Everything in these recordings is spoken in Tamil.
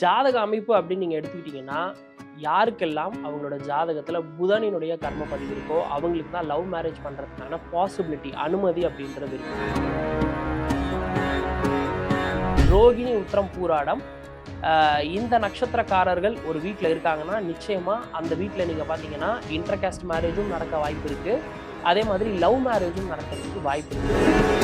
ஜாதக அமைப்பு அப்படின்னு நீங்கள் எடுத்துக்கிட்டிங்கன்னா யாருக்கெல்லாம் அவங்களோட ஜாதகத்தில் புதனினுடைய கர்ம பதிவு இருக்கோ அவங்களுக்கு தான் லவ் மேரேஜ் பண்ணுறதுக்கான பாசிபிலிட்டி அனுமதி அப்படின்றது இருக்கு. ரோகிணி உத்திரம் பூராடம். இந்த நட்சத்திரக்காரர்கள் ஒரு வீட்டில் இருக்காங்கன்னா நிச்சயமாக அந்த வீட்டில் நீங்கள் பார்த்தீங்கன்னா இன்டர்காஸ்ட் மேரேஜும் நடக்க வாய்ப்பு இருக்குது அதே மாதிரி லவ் மேரேஜும் நடக்கிறதுக்கு வாய்ப்பு இருக்குது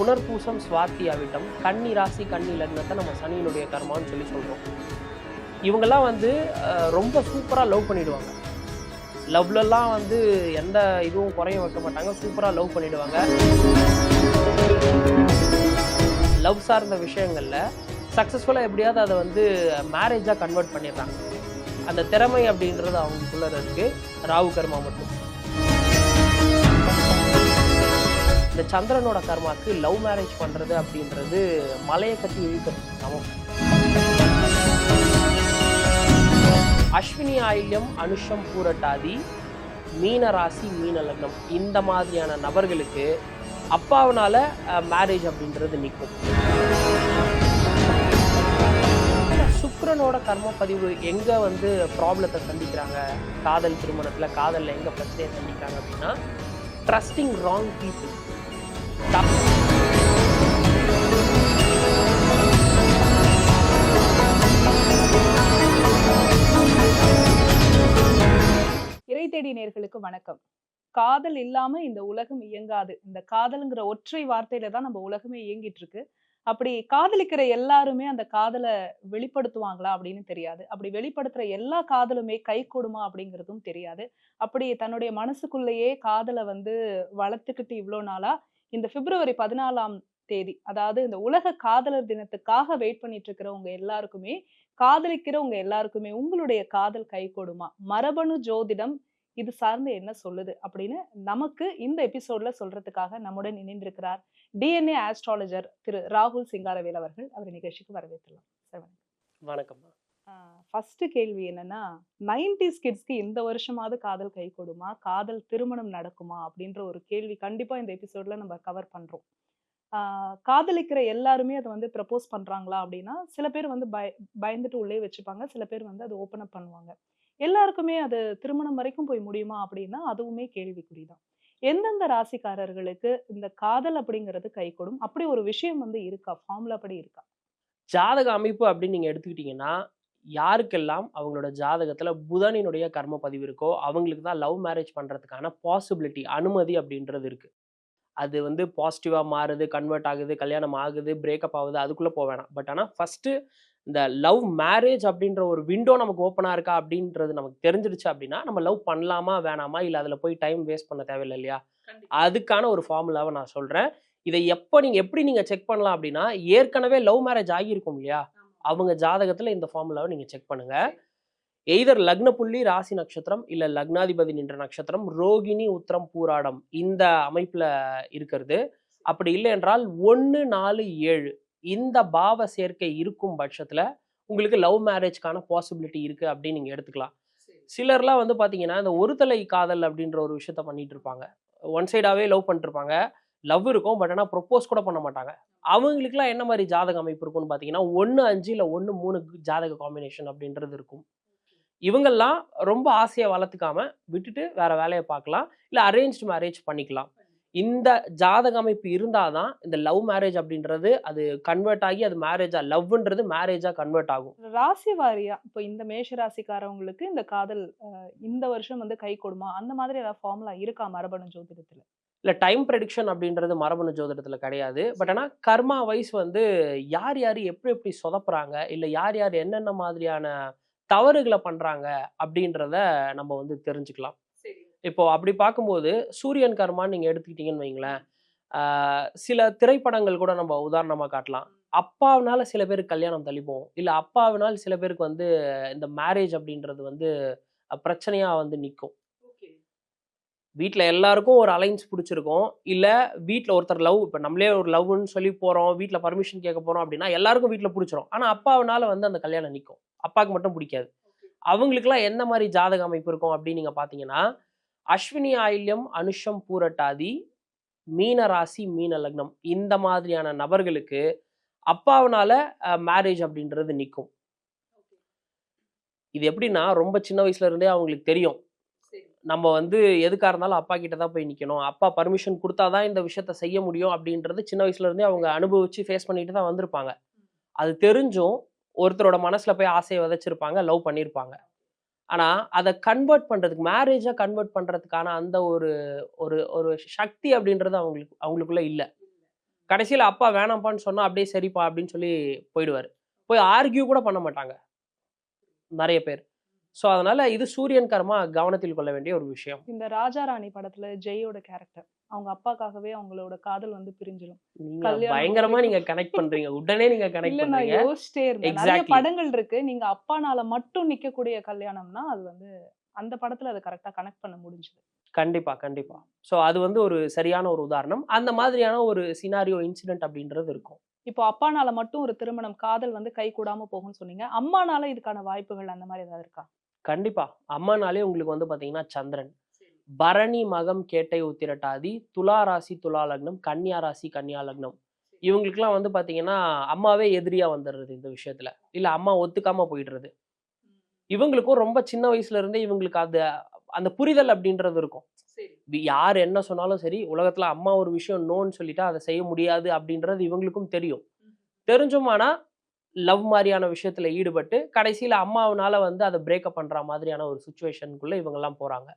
புனர்பூசம் சுவாத்தி அவிட்டம் கன்னி ராசி கன்னி லக்னத்தை நம்ம சனியினுடைய கர்மான்னு சொல்லி சொல்கிறோம் இவங்கெல்லாம் வந்து ரொம்ப சூப்பராக லவ் பண்ணிடுவாங்க. லவ்லலாம் வந்து எந்த இதுவும் குறைய வைக்க மாட்டாங்க. சூப்பராக லவ் பண்ணிடுவாங்க. லவ் சார்ந்த விஷயங்களில் சக்ஸஸ்ஃபுல்லாக எப்படியாவது அதை வந்து மேரேஜாக கன்வெர்ட் பண்ணிடுறாங்க. அந்த திறமை அப்படின்றது அவங்களுக்குள்ள இருக்கு. ராகு கர்மா மட்டும். இந்த சந்திரனோட கர்மாக்கு லவ் மேரேஜ் பண்றது அப்படின்றது மலையை கட்டி இழுக்கிறது சமம் அஸ்வினி ஆயில்யம் அனுஷம் பூரட்டாதி மீன ராசி மீன லக்னம். இந்த மாதிரியான நபர்களுக்கு அப்பாவனால மேரேஜ் அப்படின்றது நிற்கும் சுக்கரனோட கர்ம பதிவு எங்க வந்து ப்ராப்ளத்தை சந்திக்கிறாங்க? காதல் திருமணத்தில் காதலில் எங்க பிரச்சனையை சந்திக்கிறாங்க அப்படின்னா ட்ரஸ்டிங் ராங் பீப்புள் இறை தேடி நேர்களுக்கு வணக்கம். காதல் இல்லாம இந்த உலகம் இயங்காது. இந்த காதல்ங்கிற ஒற்றை வார்த்தையில தான் நம்ம உலகமே இயங்கிட்டு இருக்கு அப்படி காதலிக்கிற எல்லாருமே அந்த காதலை வெளிப்படுத்துவாங்களா அப்படின்னு தெரியாது. அப்படி வெளிப்படுத்துற எல்லா காதலுமே கை கொடுமா அப்படிங்கிறதும் தெரியாது. அப்படி தன்னுடைய மனசுக்குள்ளேயே காதலை வந்து வளர்த்துக்கிட்டு இவ்வளோ நாளா இந்த பிப்ரவரி பதினாலாம் தேதி அதாவது இந்த உலக காதலர் தினத்துக்காக வெயிட் பண்ணிட்டு இருக்கிறவங்க எல்லாருக்குமே காதலிக்கிறவங்க எல்லாருக்குமே உங்களுடைய காதல் கை கொடுமா? மரபணு ஜோதிடம் இது சார்ந்து என்ன சொல்லுது? அப்படின்னு நமக்கு இந்த எபிசோட்ல சொல்றதுக்காக நம்முடன் இணைந்திருக்கிறார் டிஎன்ஏ ஆஸ்ட்ராலஜர் திரு ராகுல் சிங்காரவேல் அவர்கள். அவர் நிகழ்ச்சிக்கு வரவேற்றலாம் சார் வணக்கம். ஃபர்ஸ்ட் கேள்வி என்னன்னா நைன்டிஸ் கிட்ஸ்க்கு இந்த வருஷமாவது காதல் கை கொடுமா? காதல் திருமணம் நடக்குமா? அப்படின்ற ஒரு கேள்வி கண்டிப்பா இந்த எபிசோட்ல நம்ம கவர் பண்றோம். காதலிக்கிற எல்லாருமே அதை வந்து ப்ரப்போஸ் பண்றாங்களா அப்படின்னா சில பேர் வந்து பய பயந்துட்டு உள்ளே வச்சுப்பாங்க. சில பேர் வந்து அதை ஓப்பன் அப் பண்ணுவாங்க. எல்லாருக்குமே அது திருமணம் வரைக்கும் போய் முடியுமா அப்படின்னா அதுவுமே கேள்விக்குறி தான். எந்தெந்த ராசிக்காரர்களுக்கு இந்த காதல் அப்படிங்கிறது கை கொடும்? அப்படி ஒரு விஷயம் வந்து இருக்கா? ஃபார்ம்ல அப்படி இருக்கா? ஜாதக அமைப்பு அப்படின்னு நீங்க எடுத்துக்கிட்டீங்கன்னா யாருக்கெல்லாம் அவங்களோட ஜாதகத்துல புதனினுடைய கர்ம பதிவு இருக்கோ அவங்களுக்கு தான் லவ் மேரேஜ் பண்றதுக்கான பாசிபிலிட்டி அனுமதி அப்படின்றது இருக்கு. அது வந்து பாசிட்டிவா மாறுது கன்வெர்ட் ஆகுது கல்யாணம் ஆகுது பிரேக்கப் ஆகுது அதுக்குள்ள போக வேணாம். பட் ஆனா ஃபர்ஸ்ட் இந்த லவ் மேரேஜ் அப்படின்ற ஒரு விண்டோ நமக்கு ஓப்பனா இருக்கா அப்படின்றது நமக்கு தெரிஞ்சிடுச்சு அப்படின்னா நம்ம லவ் பண்ணலாமா வேணாமா இல்ல அதுல போய் டைம் வேஸ்ட் பண்ண தேவையில்லை இல்லையா? அதுக்கான ஒரு ஃபார்முலாவை நான் சொல்றேன். இதை எப்போ நீங்க எப்படி நீங்க செக் பண்ணலாம் அப்படின்னா ஏற்கனவே லவ் மேரேஜ் ஆகியிருக்கும் இல்லையா? அவங்க ஜாதகத்துல இந்த ஃபார்முலாவை நீங்க செக் பண்ணுங்க. எய்தர் லக்ன புள்ளி ராசி நட்சத்திரம் இல்ல லக்னாதிபதி நின்ற நட்சத்திரம் ரோகிணி உத்திரம் பூராடம் இந்த அமைப்புல இருக்கிறது. அப்படி இல்லை என்றால் ஒன்று நாலு ஏழு இந்த பாவ சேர்க்கை இருக்கும் பட்சத்துல உங்களுக்கு லவ் மேரேஜ்க்கான பாசிபிலிட்டி இருக்கு அப்படின்னு நீங்க எடுத்துக்கலாம். சிலர்லாம் வந்து பாத்தீங்கன்னா இந்த ஒரு தலை காதல் அப்படின்ற ஒரு விஷயத்த பண்ணிட்டு இருப்பாங்க. ஒன் சைடாவே லவ் பண்ணிட்டு இருப்பாங்க. லவ் இருக்கும் பட் ஆனால் ப்ரொப்போஸ் கூட பண்ண மாட்டாங்க. அவங்களுக்குலாம் என்ன மாதிரி ஜாதக அமைப்பு இருக்கும்னு பார்த்தீங்கன்னா ஒன்று அஞ்சு இல்லை ஒன்று மூணு ஜாதக காம்பினேஷன் அப்படின்றது இருக்கும். இவங்கெல்லாம் ரொம்ப ஆசையை வளர்த்துக்காம விட்டுட்டு வேற வேலையை பார்க்கலாம் இல்லை அரேஞ்ச்டு மேரேஜ் பண்ணிக்கலாம். இந்த ஜாதக அமைப்பு இருந்தால் தான் இந்த லவ் மேரேஜ் அப்படின்றது அது கன்வெர்ட் ஆகி அது மேரேஜாக லவ்ன்றது மேரேஜாக கன்வெர்ட் ஆகும். ராசி வாரியா இப்போ இந்த மேஷ ராசிக்காரவங்களுக்கு இந்த காதல் இந்த வருஷம் வந்து கை கொடுமா அந்த மாதிரி ஏதாவது ஃபார்முலா இருக்கா மரபணு ஜோதிடத்தில்? இல்லை டைம் ப்ரெடிக்ஷன் அப்படின்றது மரபணு ஜோதிடத்தில் கிடையாது. பட் ஆனால் கர்மா வைஸ் வந்து யார் யார் எப்படி எப்படி சொதப்புறாங்க? இல்லை யார் யார் என்னென்ன மாதிரியான தவறுகளை பண்ணுறாங்க அப்படின்றத நம்ம வந்து தெரிஞ்சுக்கலாம். இப்போ அப்படி பார்க்கும்போது சூரியன் கர்மான்னு நீங்கள் எடுத்துக்கிட்டீங்கன்னு வைங்களேன். சில திரைப்படங்கள் கூட நம்ம உதாரணமாக காட்டலாம். அப்பாவினால சில பேருக்கு கல்யாணம் தள்ளிப்போம். இல்லை அப்பாவினால் சில பேருக்கு வந்து இந்த மேரேஜ் அப்படின்றது வந்து அஹ், பிரச்சனையா வந்து நிற்கும் வீட்டில் எல்லாருக்கும் ஒரு அலைன்ஸ் பிடிச்சிருக்கும். இல்லை வீட்டில் ஒருத்தர் லவ் இப்போ நம்மளே ஒரு லவ்னு சொல்லி போகிறோம் வீட்டில் பர்மிஷன் கேட்க போகிறோம் அப்படின்னா எல்லாருக்கும் வீட்டில் பிடிச்சிரும். ஆனால் அப்பாவனால வந்து அந்த கல்யாணம் நிற்கும் அப்பாவுக்கு மட்டும் பிடிக்காது. அவங்களுக்குலாம் எந்த மாதிரி ஜாதக அமைப்பு இருக்கும் அப்படின்னு நீங்கள் பார்த்தீங்கன்னா அஸ்வினி ஆயில்யம் அனுஷம் பூரட்டாதி மீன ராசி மீன லக்னம் இந்த மாதிரியான நபர்களுக்கு அப்பாவனால மேரேஜ் அப்படின்றது நிற்கும் இது எப்படின்னா ரொம்ப சின்ன வயசுல இருந்தே அவங்களுக்கு தெரியும். நம்ம வந்து எதுக்காக இருந்தாலும் அப்பா கிட்ட தான் போய் நிற்கணும் அப்பா பர்மிஷன் கொடுத்தா தான் இந்த விஷயத்த செய்ய முடியும் அப்படின்றது சின்ன வயசுலேருந்தே அவங்க அனுபவிச்சு ஃபேஸ் பண்ணிட்டு தான் வந்திருப்பாங்க. அது தெரிஞ்சும் ஒருத்தரோட மனசில் போய் ஆசையை விதைச்சிருப்பாங்க லவ் பண்ணியிருப்பாங்க ஆனால் அதை கன்வெர்ட் பண்ணுறதுக்கு மேரேஜை கன்வெர்ட் பண்ணுறதுக்கான அந்த ஒரு ஒரு ஒரு சக்தி அப்படின்றது அவங்களுக்கு அவங்களுக்குள்ள இல்லை. கடைசியில் அப்பா வேணாம்ப்பான்னு சொன்னால் அப்படியே சரிப்பா அப்படின்னு சொல்லி போயிடுவார். போய் ஆர்கியூ கூட பண்ண மாட்டாங்க. நிறைய பேர். ஸோ அதனால இது சூரியன் கர்மா கவனத்தில் கொள்ள வேண்டிய ஒரு விஷயம். இந்த ராஜா ராணி படத்துல ஜெயோட கேரக்டர் அவங்க அப்பாக்காகவே அவங்களோட காதல் வந்து பிரிஞ்சிடும் பயங்கரமா. நீங்க கனெக்ட் பண்றீங்க. உடனே நீங்க கனெக்ட் பண்றீங்க. யோசிச்சிட்டே இருந்தேன். நிறைய. படங்கள் இருக்கு. நீங்க அப்பானால மட்டும் நிக்கக்கூடிய கல்யாணம்னா அது வந்து அந்த படத்துல அதை கரெக்டா கனெக்ட் பண்ண முடிஞ்சது. கண்டிப்பா கண்டிப்பா. ஸோ அது வந்து ஒரு சரியான ஒரு உதாரணம். அந்த மாதிரியான ஒரு சினாரியோ இன்சிடென்ட் அப்படின்றது இருக்கும். இப்போ அப்பானால மட்டும் ஒரு திருமணம் காதல் வந்து கை கூடாம போகும்னு சொன்னீங்க. அம்மானால இதுக்கான வாய்ப்புகள் அந்த மாதிரி ஏதாவது இருக்கா? கண்டிப்பா. அம்மானாலே உங்களுக்கு வந்து பாத்தீங்கன்னா சந்திரன். பரணி மகம் கேட்டை உத்திரட்டாதி துலா ராசி துலா லக்னம் கன்னியா ராசி கன்னியா லக்னம். இவங்களுக்குலாம் வந்து பாத்தீங்கன்னா அம்மாவே எதிரியா வந்துடுறது இந்த விஷயத்துல. இல்ல அம்மா ஒத்துக்காம போயிடுறது. இவங்களுக்கும் ரொம்ப சின்ன வயசுல இருந்தே இவங்களுக்கு அது அந்த புரிதல் அப்படின்றது இருக்கும். யார் என்ன சொன்னாலும் சரி உலகத்துல அம்மா ஒரு விஷயம் நோன்னு சொல்லிட்டா அதை செய்ய முடியாது அப்படின்றது இவங்களுக்கும் தெரியும். தெரிஞ்சும் ஆனா லவ் மாதிரியான விஷயத்துல ஈடுபட்டு கடைசியில அம்மாவனால வந்து அதை பிரேக்கப் பண்ற மாதிரியான ஒரு சுச்சுவேஷனுக்குள்ள இவங்க எல்லாம் போறாங்க.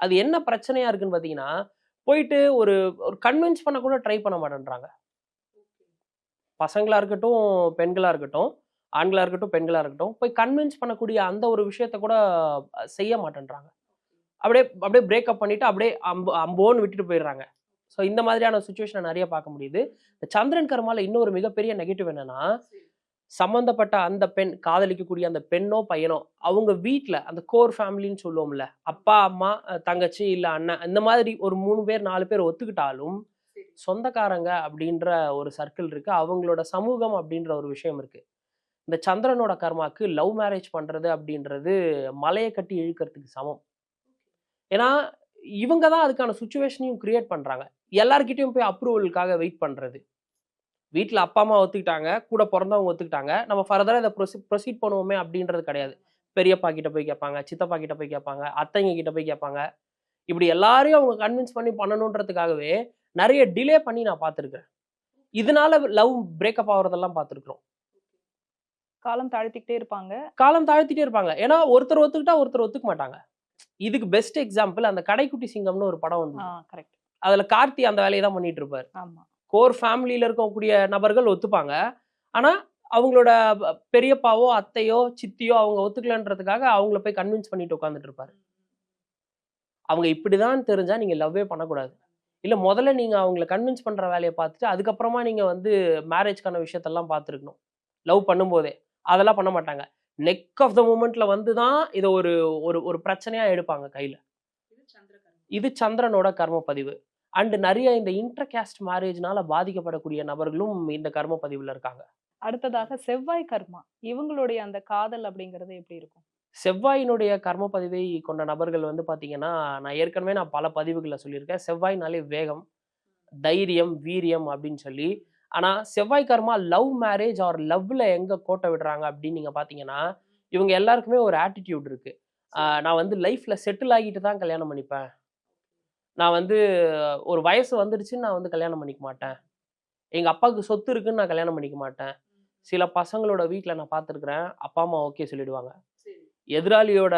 அது என்ன பிரச்சனையா இருக்குன்னு பாத்தீங்கன்னா போயிட்டு ஒரு ஒரு கன்வின்ஸ் பண்ண கூட ட்ரை பண்ண மாட்டேன்றாங்க. பசங்களா இருக்கட்டும் பெண்களா இருக்கட்டும் ஆண்களா இருக்கட்டும் பெண்களா இருக்கட்டும் போய் கன்வின்ஸ் பண்ணக்கூடிய அந்த ஒரு விஷயத்த கூட செய்ய மாட்டேன்றாங்க. அப்படியே அப்படியே பிரேக்கப் பண்ணிட்டு அப்படியே அம்பு அம்போன்னு விட்டுட்டு போயிடுறாங்க. ஸோ இந்த மாதிரியான சுச்சுவேஷனை நிறைய பார்க்க முடியுது. இந்த சந்திரன் கர்மால இன்னொரு மிகப்பெரிய நெகட்டிவ் என்னன்னா சம்பந்தப்பட்ட அந்த பெண் காதலிக்கக்கூடிய அந்த பெண்ணோ பையனோ அவங்க வீட்ல அந்த கோர் ஃபேமிலின்னு சொல்லுவோம்ல அப்பா அம்மா தங்கச்சி இல்ல அண்ணன் இந்த மாதிரி ஒரு மூணு பேர் நாலு பேர் ஒத்துக்கிட்டாலும் சொந்தக்காரங்க அப்படின்ற ஒரு சர்க்கிள் இருக்கு. அவங்களோட சமூகம் அப்படின்ற ஒரு விஷயம் இருக்கு. இந்த சந்திரனோட கர்மாக்கு லவ் மேரேஜ் பண்றது அப்படின்றது மலையை கட்டி இழுக்கிறதுக்கு சமம். ஏன்னா இவங்க தான் அதுக்கான சுச்சுவேஷனையும் கிரியேட் பண்றாங்க. எல்லார்கிட்டயும் போய் அப்ரூவலுக்காக வெயிட் பண்றது. வீட்டில் அப்பா அம்மா ஒத்துக்கிட்டாங்க கூட பிறந்தவங்க ஒத்துக்கிட்டாங்க. நம்ம ஃபர்தராக இதை ப்ரொசீ ப்ரொசீட் பண்ணுவோமே அப்படின்றது கிடையாது. பெரியப்பா கிட்ட போய் கேட்பாங்க சித்தப்பா கிட்ட போய் கேட்பாங்க அத்தைங்க கிட்ட போய் கேட்பாங்க. இப்படி எல்லாரையும் அவங்க கன்வின்ஸ் பண்ணி பண்ணணுன்றதுக்காகவே நிறைய டிலே பண்ணி நான் பார்த்துருக்கேன் இதனால லவ் பிரேக்கப் ஆகுறதெல்லாம் பார்த்துருக்குறோம். காலம் தாழ்த்திக்கிட்டே இருப்பாங்க. காலம் தாழ்த்திட்டே இருப்பாங்க. ஏன்னா ஒருத்தர் ஒத்துக்கிட்டா ஒருத்தர் ஒத்துக்க மாட்டாங்க. இதுக்கு பெஸ்ட் எக்ஸாம்பிள் அந்த கடைக்குட்டி சிங்கம்னு ஒரு படம் வந்து கரெக்ட் அதுல கார்த்தி அந்த வேலையை தான் பண்ணிட்டு இருப்பாரு. ஆமா. கோர் ஃபேமிலியில் இருக்கக்கூடிய நபர்கள் ஒத்துப்பாங்க. ஆனால் அவங்களோட பெரியப்பாவோ அத்தையோ சித்தியோ அவங்க ஒத்துக்கலன்றதுக்காக அவங்கள போய் கன்வின்ஸ் பண்ணிட்டு உட்காந்துட்டு இருப்பாரு. அவங்க இப்படிதான் தெரிஞ்சா நீங்க லவ்வே பண்ணக்கூடாது. இல்ல முதல்ல நீங்க அவங்கள கன்வின்ஸ் பண்ற வேலையை பார்த்துட்டு அதுக்கப்புறமா நீங்க வந்து மேரேஜ்க்கான விஷயத்தெல்லாம் பார்த்துருக்கணும். லவ் பண்ணும்போதே. அதெல்லாம் பண்ண மாட்டாங்க. நெக் ஆஃப் த மூமெண்ட்ல வந்து தான் இதை ஒரு ஒரு ஒரு பிரச்சனையா எடுப்பாங்க கையில. இது சந்திரனோட கர்ம பதிவு. அண்ட் நிறைய இந்த இன்டர் கேஸ்ட் மேரேஜ்னால பாதிக்கப்படக்கூடிய நபர்களும் இந்த கர்ம பதிவுல இருக்காங்க. அடுத்ததாக செவ்வாய் கர்மா இவங்களுடைய அந்த காதல் அப்படிங்கறது எப்படி இருக்கும்? செவ்வாயினுடைய கர்ம பதிவை கொண்ட நபர்கள் வந்து பாத்தீங்கன்னா நான் ஏற்கனவே நான் பல பதிவுகளில் சொல்லியிருக்கேன். செவ்வாய்னாலே வேகம் தைரியம் வீரியம் அப்படின்னு சொல்லி. ஆனா செவ்வாய் கர்மா லவ் மேரேஜ் ஆர் லவ்ல எங்க கோட்டை விடுறாங்க அப்படின்னு நீங்க பாத்தீங்கன்னா இவங்க எல்லாருக்குமே ஒரு ஆட்டிடியூட் இருக்கு. ஆஹ் நான் வந்து லைஃப்ல செட்டில் ஆகிட்டு தான் கல்யாணம் பண்ணிப்பேன். நான் வந்து ஒரு வயசு வந்துடுச்சுன்னு நான் வந்து கல்யாணம் பண்ணிக்க மாட்டேன். எங்க அப்பாவுக்கு சொத்து இருக்குன்னு நான் கல்யாணம் பண்ணிக்க மாட்டேன். சில பசங்களோட வீட்ல நான் பார்த்துருக்குறேன் அப்பா அம்மா ஓகே சொல்லிடுவாங்க. எதிராளியோட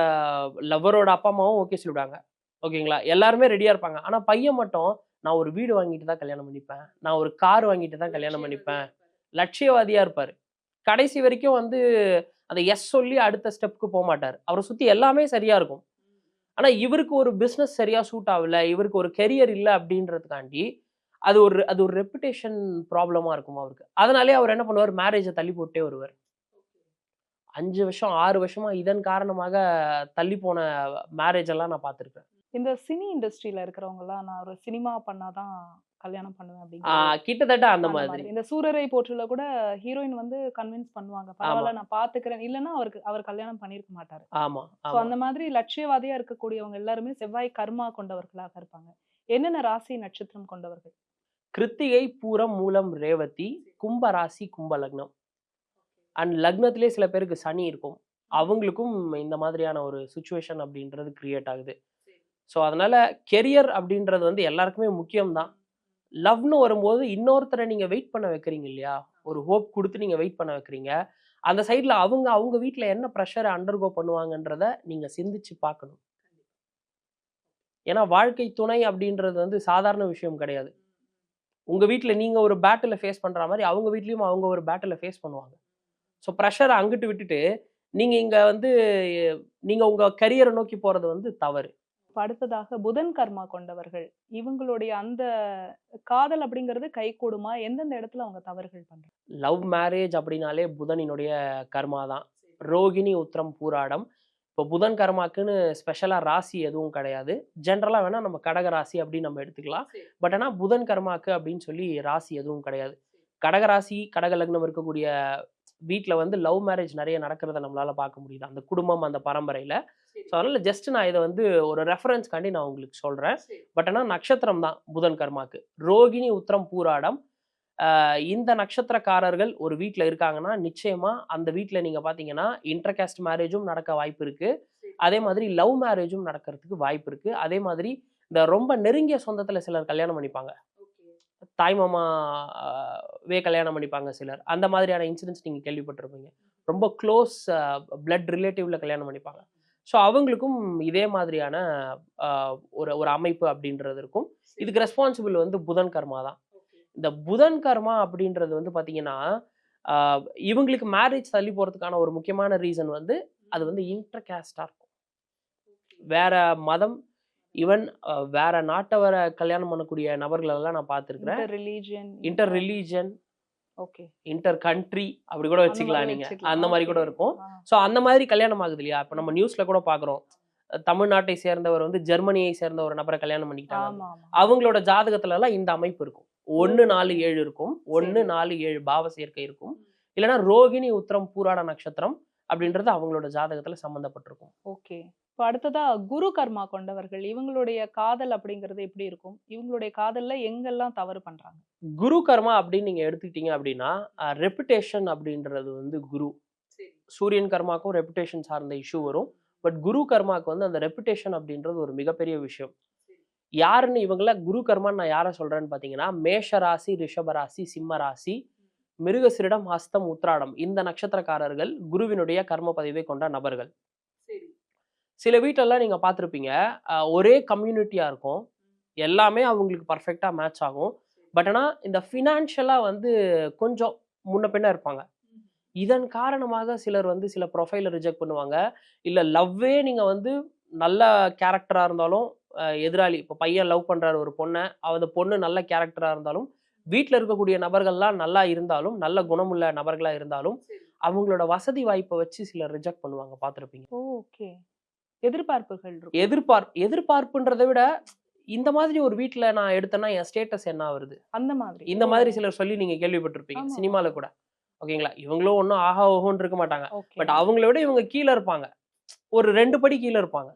லவ்வரோட அப்பா அம்மாவும் ஓகே சொல்லிவிடுவாங்க ஓகேங்களா? எல்லாருமே ரெடியா இருப்பாங்க. ஆனா பையன் மட்டும் நான் ஒரு வீடு வாங்கிட்டு தான் கல்யாணம் பண்ணிப்பேன். நான் ஒரு கார் வாங்கிட்டு தான் கல்யாணம் பண்ணிப்பேன். லட்சியவாதியா இருப்பாரு. கடைசி வரைக்கும் வந்து அந்த எஸ் சொல்லி அடுத்த ஸ்டெப்க்கு போக மாட்டார் அவரை சுத்தி எல்லாமே சரியா இருக்கும். ஆனால் இவருக்கு ஒரு பிஸ்னஸ் சரியாக சூட் ஆகல இவருக்கு ஒரு கெரியர் இல்லை அப்படின்றதுக்காண்டி அது ஒரு அது ஒரு ரெப்புடேஷன் ப்ராப்ளமாக இருக்கும் அவருக்கு. அதனாலே அவர் என்ன பண்ணுவார்? மேரேஜை தள்ளி போட்டே வருவார். அஞ்சு வருஷம் ஆறு வருஷமாக இதன் காரணமாக தள்ளி போன மேரேஜ் எல்லாம் நான் பார்த்துருக்கேன். இந்த சினி இண்டஸ்ட்ரியில இருக்கிறவங்க எல்லாம் நான் ஒரு சினிமா பண்ணாதான் கல்யாணம் பண்ணுவேன் ஆஹ் கிட்டத்தட்ட அந்த மாதிரி. இந்த சூரரை போற்றுல கூட ஹீரோயின் வந்து கன்வின்ஸ் பண்ணுவாங்க. பரவாயில்ல நான் பாத்துக்கிறேன். இல்லைன்னா அவருக்கு அவர் கல்யாணம் பண்ணிருக்க மாட்டாரு. ஆமா சோ ஆமா. அந்த மாதிரி லட்சியவாதியா இருக்கக்கூடியவங்க எல்லாருமே செவ்வாய் கர்மா கொண்டவர்களாக இருப்பாங்க. என்னென்ன ராசி நட்சத்திரம் கொண்டவர்கள்? கிருத்திகை பூரம் மூலம் ரேவதி கும்ப ராசி கும்ப லக்னம். அண்ட் லக்னத்திலே சில பேருக்கு சனி இருக்கும். அவங்களுக்கும் இந்த மாதிரியான ஒரு சுச்சுவேஷன் அப்படின்றது கிரியேட் ஆகுது. ஸோ அதனால் கெரியர் அப்படின்றது வந்து எல்லாருக்குமே முக்கியம்தான். லவ்னு வரும்போது இன்னொருத்தரை நீங்கள் வெயிட் பண்ண வைக்கிறீங்க இல்லையா? ஒரு ஹோப் கொடுத்து நீங்கள் வெயிட் பண்ண வைக்கிறீங்க. அந்த சைடில் அவங்க அவங்க வீட்டில் என்ன ப்ரெஷரை அண்டர்கோ பண்ணுவாங்கன்றத நீங்கள் சிந்திச்சு பார்க்கணும். ஏன்னா வாழ்க்கை துணை அப்படின்றது வந்து சாதாரண விஷயம் கிடையாது. உங்கள் வீட்டில் நீங்கள் ஒரு பேட்டில் ஃபேஸ் பண்ணுற மாதிரி அவங்க வீட்லேயும் அவங்க ஒரு பேட்டில் ஃபேஸ் பண்ணுவாங்க. ஸோ ப்ரெஷரை அங்கிட்டு விட்டுட்டு நீங்கள் இங்கே வந்து நீங்கள் உங்கள் கரியரை நோக்கி போகிறது வந்து தவறு. அடுத்ததாக புதன் கர்மா கொண்டவர்கள். இவங்களுடைய அந்த காதல் அப்படிங்கிறது கை கூடுமா எந்தெந்த இடத்துல அவங்க தவறுகள் பண்றாங்க லவ் மேரேஜ் அப்படின்னாலே புதனினுடைய கர்மா தான். ரோகிணி உத்திரம் பூராடம். இப்போ புதன் கர்மாக்குன்னு ஸ்பெஷலாக ராசி எதுவும் கிடையாது. ஜென்ரலாக வேணால் நம்ம கடக ராசி அப்படின்னு நம்ம எடுத்துக்கலாம். பட் ஆனால் புதன் கர்மாக்கு அப்படின்னு சொல்லி ராசி எதுவும் கிடையாது. கடக ராசி கடக லக்னம் இருக்கக்கூடிய வீட்டில் வந்து லவ் மேரேஜ் நிறைய நடக்கிறத நம்மளால பார்க்க முடியுது. அந்த குடும்பம் அந்த பரம்பரையில். ஸோ அதனால் ஜஸ்ட் நான் இதை வந்து ஒரு ரெஃபரன்ஸ்க்காண்டி நான் உங்களுக்கு சொல்கிறேன் பட் ஆனால் நட்சத்திரம் தான் புதன் கர்மாக்கு ரோகிணி உத்திரம் பூராடம். ஆஹ் இந்த நட்சத்திரக்காரர்கள் ஒரு வீட்டில் இருக்காங்கன்னா நிச்சயமா அந்த வீட்டில் நீங்கள் பார்த்தீங்கன்னா இன்டர்காஸ்ட் மேரேஜும் நடக்க வாய்ப்பு இருக்கு. அதே மாதிரி லவ் மேரேஜும் நடக்கிறதுக்கு வாய்ப்பு இருக்கு. அதே மாதிரி இந்த ரொம்ப நெருங்கிய சொந்தத்தில் சிலர் கல்யாணம் பண்ணிப்பாங்க. தாய்மாமா ஆஹ், வே கல்யாணம் பண்ணிப்பாங்க சிலர். அந்த மாதிரியான இன்சிடென்ட்ஸ் நீங்கள் கேள்விப்பட்டிருப்பீங்க. ரொம்ப க்ளோஸ் பிளட் ரிலேட்டிவ்ல கல்யாணம் பண்ணிப்பாங்க. ஸோ அவங்களுக்கும் இதே மாதிரியான ஒரு ஒரு அமைப்பு அப்படின்றது இருக்கும். இதுக்கு ரெஸ்பான்சிபிள் வந்து புதன் கர்மா தான். இந்த புதன் கர்மா அப்படின்றது வந்து பார்த்தீங்கன்னா இவங்களுக்கு மேரேஜ் தள்ளி போகிறதுக்கான ஒரு முக்கியமான ரீசன் வந்து அது வந்து இன்டர் கேஸ்டாக இருக்கும். வேற மதம் ஈவன் வேற நாட்டவரை கல்யாணம் பண்ணக்கூடிய நபர்கள் எல்லாம் நான் பார்த்துருக்கிறேன். Religion inter religion inter country அப்படி கூட வச்சுக்கலாம் நீங்க. அந்த மாதிரி கூட இருக்கும். ஸோ அந்த மாதிரி கல்யாணம் ஆகுது இல்லையா? இப்போ நம்ம நியூஸ்ல கூட பார்க்குறோம் தமிழ்நாட்டை சேர்ந்தவர் வந்து ஜெர்மனியை சேர்ந்த ஒரு நபரை கல்யாணம் பண்ணிக்கிட்டாங்க. அவங்களோட ஜாதகத்துல எல்லாம் இந்த அமைப்பு இருக்கும். ஒன்னு நாலு ஏழு இருக்கும். ஒன்னு நாலு ஏழு பாவ சேர்க்கை இருக்கும். இல்லைன்னா ரோகிணி உத்திரம் பூராட நட்சத்திரம் அப்படின்றது அவங்களோட ஜாதகத்துல சம்பந்தப்பட்டிருக்கும். ஓகே. இப்போ அடுத்ததா குரு கர்மா கொண்டவர்கள் இவங்களுடைய காதல் அப்படிங்கிறது எப்படி இருக்கும்? இவங்களுடைய காதல்ல எங்கெல்லாம் தவறு பண்றாங்க? குரு கர்மா அப்படின்னு நீங்க எடுத்துக்கிட்டீங்க அப்படின்னா ரெப்புடேஷன் அப்படின்றது வந்து குரு. சூரியன் கர்மாக்கும் ரெப்புடேஷன் சார்ந்த இஷ்யூ வரும். பட் குரு கர்மாக்கு வந்து அந்த ரெப்புடேஷன் அப்படின்றது ஒரு மிகப்பெரிய விஷயம். யாருன்னு இவங்கள குரு கர்மான்னு நான் யாரை சொல்றேன்னு பார்த்தீங்கன்னா மேஷ ராசி ரிஷப ராசி சிம்ம ராசி மிருகசிரிடம் ஹஸ்தம் உத்ராடம் இந்த நட்சத்திரக்காரர்கள் குருவினுடைய கர்ம பதிவை கொண்ட நபர்கள். சில வீட்டிலலாம் நீங்க பார்த்துருப்பீங்க. ஒரே கம்யூனிட்டியா இருக்கும். எல்லாமே அவங்களுக்கு பர்ஃபெக்டா மேட்ச் ஆகும். பட் ஆனால் இந்த ஃபினான்ஷியலாக வந்து கொஞ்சம் முன்ன பின்ன இருப்பாங்க. இதன் காரணமாக சிலர் வந்து சில ப்ரொஃபைலை ரிஜெக்ட் பண்ணுவாங்க. இல்லை லவ்வே நீங்கள் வந்து நல்ல கேரக்டராக இருந்தாலும் எதிராளி இப்போ பையன் லவ் பண்ணுறாரு ஒரு பொண்ணை அந்த பொண்ணு நல்ல கேரக்டராக இருந்தாலும் வீட்டில் இருக்கக்கூடிய நபர்கள்லாம் நல்லா இருந்தாலும் நல்ல குணமுள்ள நபர்களாக இருந்தாலும் அவங்களோட வசதி வாய்ப்பை வச்சு சிலர் ரிஜெக்ட் பண்ணுவாங்க பார்த்துருப்பீங்க. ஓகே. எதிர்பார்ப்புகள் எதிர்பார்ப்பு எதிர்பார்ப்புன்றதை விட இந்த மாதிரி ஒரு வீட்டில் நான் எடுத்தேன்னா என் ஸ்டேட்டஸ் என்ன வருது அந்த மாதிரி. இந்த மாதிரி சிலர் சொல்லி நீங்க கேள்விப்பட்டிருப்பீங்க. சினிமால கூட. ஓகேங்களா? இவங்களும் ஒன்றும் ஆஹா ஓஹோன்னு இருக்க மாட்டாங்க. பட் அவங்கள விட இவங்க கீழே இருப்பாங்க. ஒரு ரெண்டு படி கீழே இருப்பாங்க.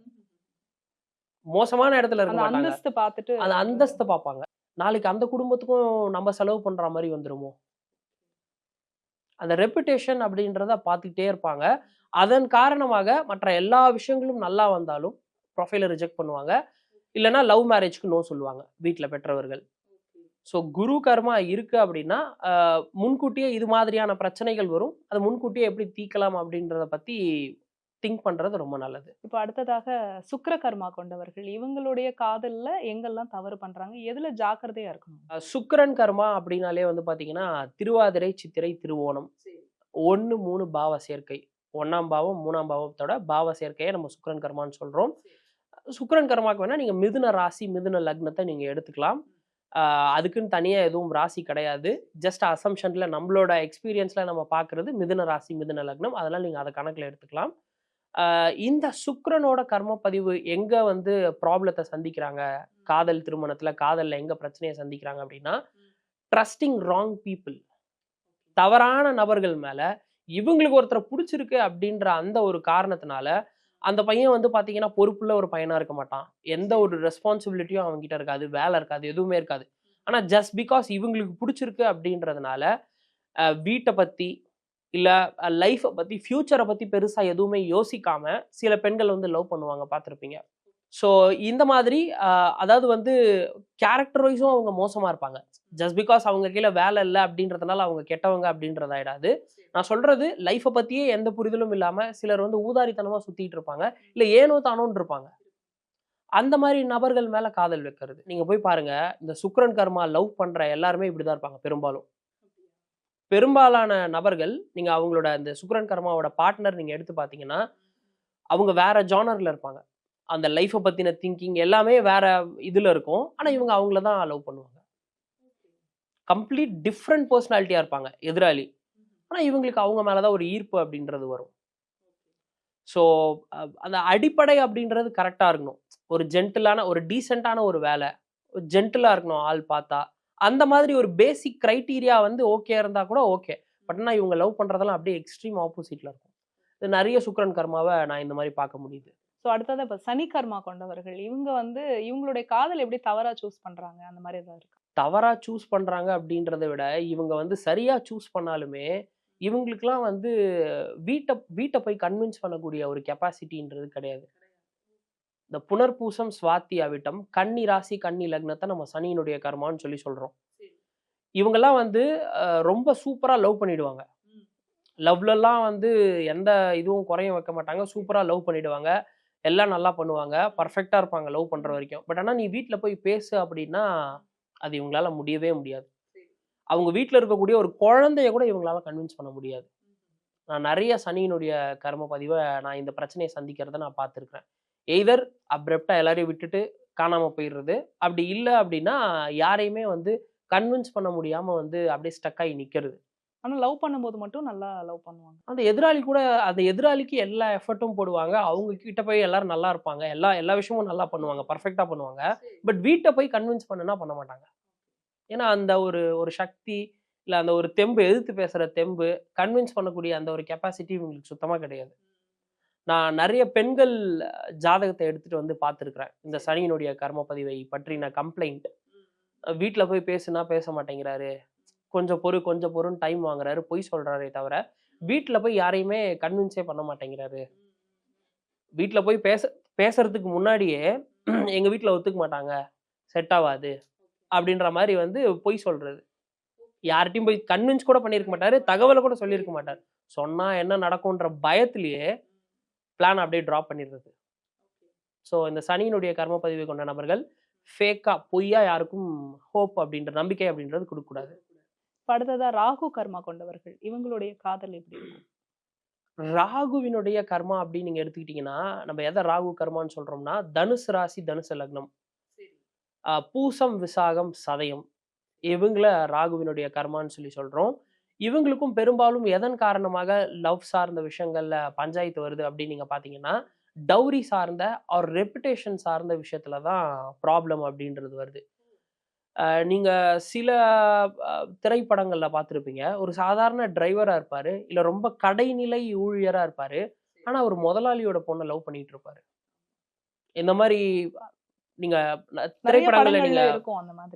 மோசமான இடத்துல இருக்க அந்த மாட்டாங்க. அந்தஸ்து பார்த்துட்டு அந்த அந்தஸ்தை பார்ப்பாங்க. நாளைக்கு அந்த குடும்பத்துக்கும் நம்ம செலவு பண்ற மாதிரி வந்துருமோ? அந்த ரெப்புடேஷன் அப்படின்றத பார்த்துக்கிட்டே இருப்பாங்க. அதன் காரணமாக மற்ற எல்லா விஷயங்களும் நல்லா வந்தாலும் ப்ரொஃபைலை ரிஜெக்ட் பண்ணுவாங்க. இல்லைன்னா லவ் மேரேஜ்க்கு நோ சொல்லுவாங்க வீட்டில் பெற்றவர்கள். ஸோ குரு கர்மா இருக்கு அப்படின்னா முன்கூட்டியே இது மாதிரியான பிரச்சனைகள் வரும். அதை முன்கூட்டியே எப்படி தீர்க்கலாம் அப்படின்றத பத்தி திங்க் பண்றது ரொம்ப நல்லது. இப்போ அடுத்ததாக சுக்கிர கர்மா கொண்டவர்கள் இவங்களுடைய காதல்ல எங்கெல்லாம் தவறு பண்றாங்க? எதுல ஜாக்கிரதையா இருக்கணும்? சுக்கிரன் கர்மா அப்படின்னாலே வந்து பாத்தீங்கன்னா திருவாதிரை சித்திரை திருவோணம். ஒன்று மூணு பாவ சேர்க்கை. ஒண்ணாம் பாவம் மூணாம் பாவத்தோட பாவ சேர்க்கையை நம்ம சுக்கிரன் கர்மான்னு சொல்றோம். சுக்கிரன் கர்மாக்கு வேணா நீங்க மிதுன ராசி மிதுன லக்னத்தை நீங்க எடுத்துக்கலாம். அதுக்குன்னு தனியா எதுவும் ராசி கிடையாது. ஜஸ்ட் அசம்ஷன்ல நம்மளோட எக்ஸ்பீரியன்ஸ்ல நம்ம பார்க்கிறது மிதுன ராசி மிதுன லக்னம். அதெல்லாம் நீங்க அதை கணக்குல எடுத்துக்கலாம். இந்த சுக்கிரனோட கர்ம பதிவு எங்க வந்து ப்ராப்ளத்தை சந்திக்கிறாங்க? காதல் திருமணத்துல காதல்ல எங்க பிரச்சனையை சந்திக்கிறாங்க அப்படின்னா ட்ரஸ்டிங் ராங் பீப்புள் தவறான நபர்கள் மேல இவங்களுக்கு ஒருத்தரை பிடிச்சிருக்கு அப்படின்ற அந்த ஒரு காரணத்தினால அந்த பையன் வந்து பாத்தீங்கன்னா பொறுப்புள்ள ஒரு பையனா இருக்க மாட்டான். எந்த ஒரு ரெஸ்பான்சிபிலிட்டியும் அவன்கிட்ட இருக்காது. வேலை இருக்காது. எதுவுமே இருக்காது. ஆனா ஜஸ்ட் பிகாஸ் இவங்களுக்கு பிடிச்சிருக்கு அப்படின்றதுனால வீட்டை பத்தி இல்ல லைஃப்பை பத்தி ஃபியூச்சரை பத்தி பெருசா எதுவுமே யோசிக்காம சில பெண்கள் வந்து லவ் பண்ணுவாங்க பார்த்துருப்பீங்க ஸோ இந்த மாதிரி அதாவது வந்து கேரக்டர் வைஸும் அவங்க மோசமா இருப்பாங்க. ஜஸ்ட் பிகாஸ் அவங்க கீழே வேலை இல்லை அப்படின்றதுனால அவங்க கெட்டவங்க அப்படின்றதாயிடாது. நான் சொல்றது லைஃப்பை பற்றியே எந்த புரிதலும் இல்லாமல் சிலர் வந்து ஊதாரித்தனமாக சுற்றிட்டு இருப்பாங்க. இல்லை ஏனோ தானோன்னு இருப்பாங்க. அந்த மாதிரி நபர்கள் மேலே காதல் வைக்கிறது. நீங்கள் போய் பாருங்கள் இந்த சுக்ரன் கர்மா லவ் பண்ணுற எல்லாருமே இப்படி தான் இருப்பாங்க பெரும்பாலும். பெரும்பாலான நபர்கள் நீங்கள் அவங்களோட இந்த சுக்ரன் கர்மாவோட பார்ட்னர் நீங்கள் எடுத்து பார்த்தீங்கன்னா அவங்க வேற ஜானரில் இருப்பாங்க. அந்த லைஃப்பை பற்றின திங்கிங் எல்லாமே வேற இதில் இருக்கும். ஆனால் இவங்க அவங்கள தான் லவ் பண்ணுவாங்க. கம்ப்ளீட் டிஃப்ரெண்ட் பர்சனாலிட்டியாக இருப்பாங்க எதிராளி. ஆனால் இவங்களுக்கு அவங்க மேலே தான் ஒரு ஈர்ப்பு அப்படின்றது வரும். ஸோ அந்த அடிப்படை அப்படின்றது கரெக்டாக இருக்கணும். ஒரு ஜென்டிலான ஒரு டீசெண்டான ஒரு வேலை ஜென்டிலாக இருக்கணும் ஆள் பார்த்தா. அந்த மாதிரி ஒரு பேசிக் க்ரைட்டீரியா வந்து ஓகே இருந்தால் கூட ஓகே பட் ஆனால் இவங்க லவ் பண்ணுறதெல்லாம் அப்படியே எக்ஸ்ட்ரீம் ஆப்போசிட்டில் இருக்கும். இது நிறைய சுக்கரன் கர்மாவை நான் இந்த மாதிரி பார்க்க முடியுது. ஸோ அடுத்தது இப்போ சனி கர்மா கொண்டவர்கள் இவங்க வந்து இவங்களுடைய காதல் எப்படி தவறாக சூஸ் பண்ணுறாங்க அந்த மாதிரி ஏதாவது இருக்கு? தவறாக சூஸ் பண்ணுறாங்க அப்படின்றத விட இவங்க வந்து சரியாக சூஸ் பண்ணாலுமே இவங்களுக்குலாம் வந்து வீட்டை வீட்டை போய் கன்வின்ஸ் பண்ணக்கூடிய ஒரு கெப்பாசிட்டின்றது கிடையாது. இந்த புனர்பூசம் சுவாத்தி அவிட்டம் கன்னி ராசி கன்னி லக்னத்தை நம்ம சனியினுடைய கர்மான்னு சொல்லி சொல்கிறோம் இவங்கெல்லாம் வந்து ரொம்ப சூப்பராக லவ் பண்ணிடுவாங்க. லவ்லலாம் வந்து எந்த இதுவும் குறையும் வைக்க மாட்டாங்க. சூப்பராக லவ் பண்ணிடுவாங்க. எல்லாம் நல்லா பண்ணுவாங்க. பர்ஃபெக்டாக இருப்பாங்க லவ் பண்ணுற வரைக்கும். பட் ஆனால் நீ வீட்டில் போய் பேசு அப்படின்னா அது இவங்களால முடியவே முடியாது. அவங்க வீட்ல இருக்கக்கூடிய ஒரு குழந்தைய கூட இவங்களால கன்வின்ஸ் பண்ண முடியாது. நான் நிறைய சனியினுடைய கர்ம பதிவை நான் இந்த பிரச்சனையை சந்திக்கிறத நான் பார்த்துருக்கிறேன். எய்தர் அப்ரெப்டா எல்லாரையும் விட்டுட்டு காணாம போயிடுறது. அப்படி இல்லை அப்படின்னா யாரையுமே வந்து கன்வின்ஸ் பண்ண முடியாம வந்து அப்படியே ஸ்டக் ஆகி நிக்கிறது. ஆனா லவ் பண்ணும்போது மட்டும் நல்லா லவ் பண்ணுவாங்க. அந்த எதிராளி கூட அந்த எதிராளிக்கு எல்லா எஃபர்ட்டும் போடுவாங்க. அவங்க கிட்ட போய் எல்லாரும் நல்லா இருப்பாங்க. எல்லா எல்லா விஷயமும் நல்லா பண்ணுவாங்க. பர்ஃபெக்டா பண்ணுவாங்க. பட் வீட்டை போய் கன்வின்ஸ் பண்ணுனா பண்ண மாட்டாங்க. ஏன்னா அந்த ஒரு ஒரு சக்தி இல்லை அந்த ஒரு தெம்பு எதிர்த்து பேசுகிற தெம்பு கன்வின்ஸ் பண்ணக்கூடிய அந்த ஒரு கெப்பாசிட்டி இவங்களுக்கு சுத்தமாக கிடையாது. நான் நிறைய பெண்கள் ஜாதகத்தை எடுத்துகிட்டு வந்து பார்த்துருக்குறேன். இந்த சனியினுடைய கர்ம பதிவை நான் கம்ப்ளைண்ட் வீட்டில் போய் பேசுனா பேச மாட்டேங்கிறாரு. கொஞ்சம் பொறு கொஞ்சம் பொறுன்னு டைம் வாங்குறாரு. பொய் சொல்கிறாரே தவிர வீட்டில் போய் யாரையுமே கன்வின்ஸே பண்ண மாட்டேங்கிறாரு. வீட்டில் போய் பேச பேசுறதுக்கு முன்னாடியே எங்கள் வீட்டில் ஒத்துக்க மாட்டாங்க. செட் ஆகாது அப்படின்ற மாதிரி வந்து பொய் சொல்றது. யார்கிட்டயும் போய் கன்வின்ஸ் கூட பண்ணியிருக்க மாட்டாரு தகவலை கூட சொல்லியிருக்க மாட்டார். சொன்னா என்ன நடக்கும்ன்ற பயத்திலேயே பிளான் அப்படியே ட்ராப் பண்ணிடுறது. ஸோ இந்த சனியினுடைய கர்ம பதிவு கொண்ட நபர்கள் ஃபேக்கா பொய்யா யாருக்கும் ஹோப் அப்படின்ற நம்பிக்கை அப்படின்றது கொடுக்கக்கூடாது. அடுத்ததா ராகு கர்மா கொண்டவர்கள் இவங்களுடைய காதல் எப்படி ராகுவினுடைய கர்மா அப்படின்னு நீங்க எடுத்துக்கிட்டீங்கன்னா நம்ம எதை ராகு கர்மான்னு சொல்றோம்னா தனுசு ராசி தனுசு லக்னம். பூசம் விசாகம் சதயம். இவங்கள ராகுவினுடைய கர்மான்னு சொல்லி சொல்றோம். இவங்களுக்கும் பெரும்பாலும் எதன் காரணமாக லவ் சார்ந்த விஷயங்கள்ல பஞ்சாயத்து வருது அப்படின்னு நீங்க பாத்தீங்கன்னா டௌரி சார்ந்த ஆர் ரெப்புடேஷன் சார்ந்த விஷயத்துல தான் ப்ராப்ளம் அப்படின்றது வருது. நீங்கள் நீங்க சில திரைப்படங்களில் திரைப்படங்கள்ல பார்த்துருப்பீங்க ஒரு சாதாரண டிரைவரா இருப்பாரு. இல்ல ரொம்ப கடைநிலை ஊழியரா இருப்பாரு. ஆனா அவர் முதலாளியோட பொண்ணை லவ் பண்ணிட்டு இருப்பாரு. இந்த மாதிரி நீங்க திரைப்படங்கள்ல படங்கள்ல நீங்க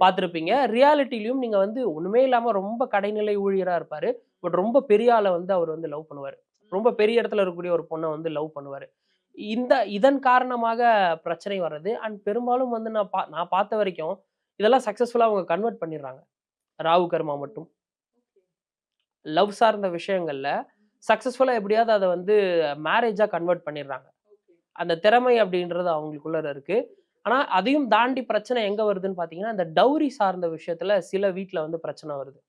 பார்த்துருப்பீங்க. ரியாலிட்டிலையும் நீங்க வந்து ஒண்ணுமே இல்லாம ரொம்ப கடைநிலை ஊழியரா இருப்பாரு. பட் ரொம்ப பெரிய ஆளை வந்து அவர் வந்து லவ் பண்ணுவாரு. ரொம்ப பெரிய இடத்துல இருக்கக்கூடிய ஒரு பொண்ணை வந்து லவ் பண்ணுவாரு. இந்த இதன் காரணமாக பிரச்சனை வர்றது. அண்ட் பெரும்பாலும் வந்து நான் பா நான் பார்த்த வரைக்கும் இதெல்லாம் சக்சஸ்ஃபுல்லா அவங்க கன்வெர்ட் பண்ணிடுறாங்க. ராகு கர்மா மட்டும். லவ் சார்ந்த விஷயங்கள்ல சக்சஸ்ஃபுல்லா எப்படியாவது அதை வந்து மேரேஜா கன்வெர்ட் பண்ணிடுறாங்க. அந்த திறமை அப்படின்றது அவங்களுக்குள்ள இருக்கு. ஆனா அதையும் தாண்டி பிரச்சனை எங்க வருதுன்னு பாத்தீங்கன்னா இந்த டௌரி சார்ந்த விஷயத்துல சில வீட்ல வந்து பிரச்சனை வருது.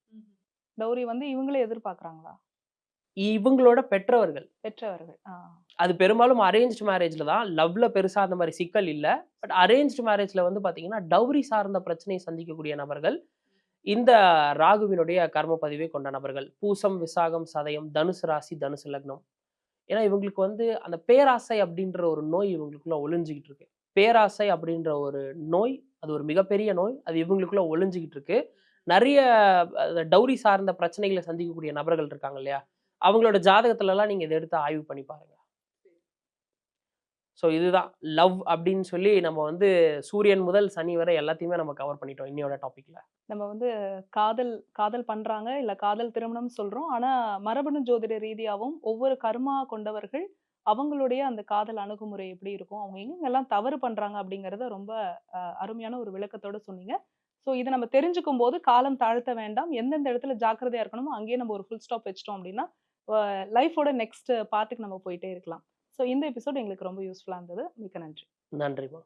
டௌரி வந்து இவங்களே எதிர்பார்க்கறாங்களா இவங்களோட பெற்றவர்கள். பெற்றவர்கள். அது பெரும்பாலும் அரேஞ்ச்டு மேரேஜ்ல தான். லவ்ல பெருசா அந்த மாதிரி சிக்கல் இல்ல. பட் அரேஞ்ச்டு மேரேஜ்ல வந்து பாத்தீங்கன்னா டௌரி சார்ந்த பிரச்சனையை சந்திக்கக்கூடிய நபர்கள் இந்த ராகுவினுடைய கர்ம பதிவை கொண்ட நபர்கள். பூசம் விசாகம் சதயம் தனுசு ராசி தனுசு லக்னம். ஏன்னா இவங்களுக்கு வந்து அந்த பேராசை அப்படின்ற ஒரு நோய் இவங்களுக்குள்ள ஒளிஞ்சுக்கிட்டு இருக்கு. பேராசை அப்படின்ற ஒரு நோய் அது ஒரு மிகப்பெரிய நோய். அது இவங்களுக்குள்ள ஒளிஞ்சுக்கிட்டு இருக்கு நிறைய டௌரி சார்ந்த பிரச்சனைகளை சந்திக்கக்கூடிய நபர்கள் இருக்காங்க இல்லையா? அவங்களோட ஜாதகத்துலலாம் எல்லாம் நீங்க இதை எடுத்து ஆய்வு பண்ணி பாருங்க. ஸோ இதுதான். லவ் அப்படின்னு சொல்லி நம்ம வந்து சூரியன் முதல் சனி வரை எல்லாத்தையுமே நம்ம கவர் பண்ணிட்டோம் இன்னையோட டாபிக்ல நம்ம வந்து காதல் காதல் பண்றாங்க இல்ல காதல் திருமணம் சொல்றோம். ஆனா மரபணு ஜோதிட ரீதியாகவும் ஒவ்வொரு கர்மா கொண்டவர்கள் அவங்களுடைய அந்த காதல் அணுகுமுறை எப்படி இருக்கும்? அவங்க எங்கெங்கெல்லாம் தவறு பண்றாங்க அப்படிங்கறத ரொம்ப அஹ், அருமையான ஒரு விளக்கத்தோட சொன்னீங்க. ஸோ இதை நம்ம தெரிஞ்சுக்கும் போது காலம் தாழ்த்த வேண்டாம். எந்தெந்த இடத்துல ஜாக்கிரதையா இருக்கணுமோ அங்கேயே நம்ம ஒரு ஃபுல் ஸ்டாப் வச்சிட்டோம் அப்படின்னா லைஃபோட நெக்ஸ்ட் பார்ட்டுக்கு நம்ம போயிட்டே இருக்கலாம். ஸோ இந்த எபிசோட் எங்களுக்கு ரொம்ப யூஸ்ஃபுல்லாக இருந்தது. மிக்க நன்றி. நன்றிமா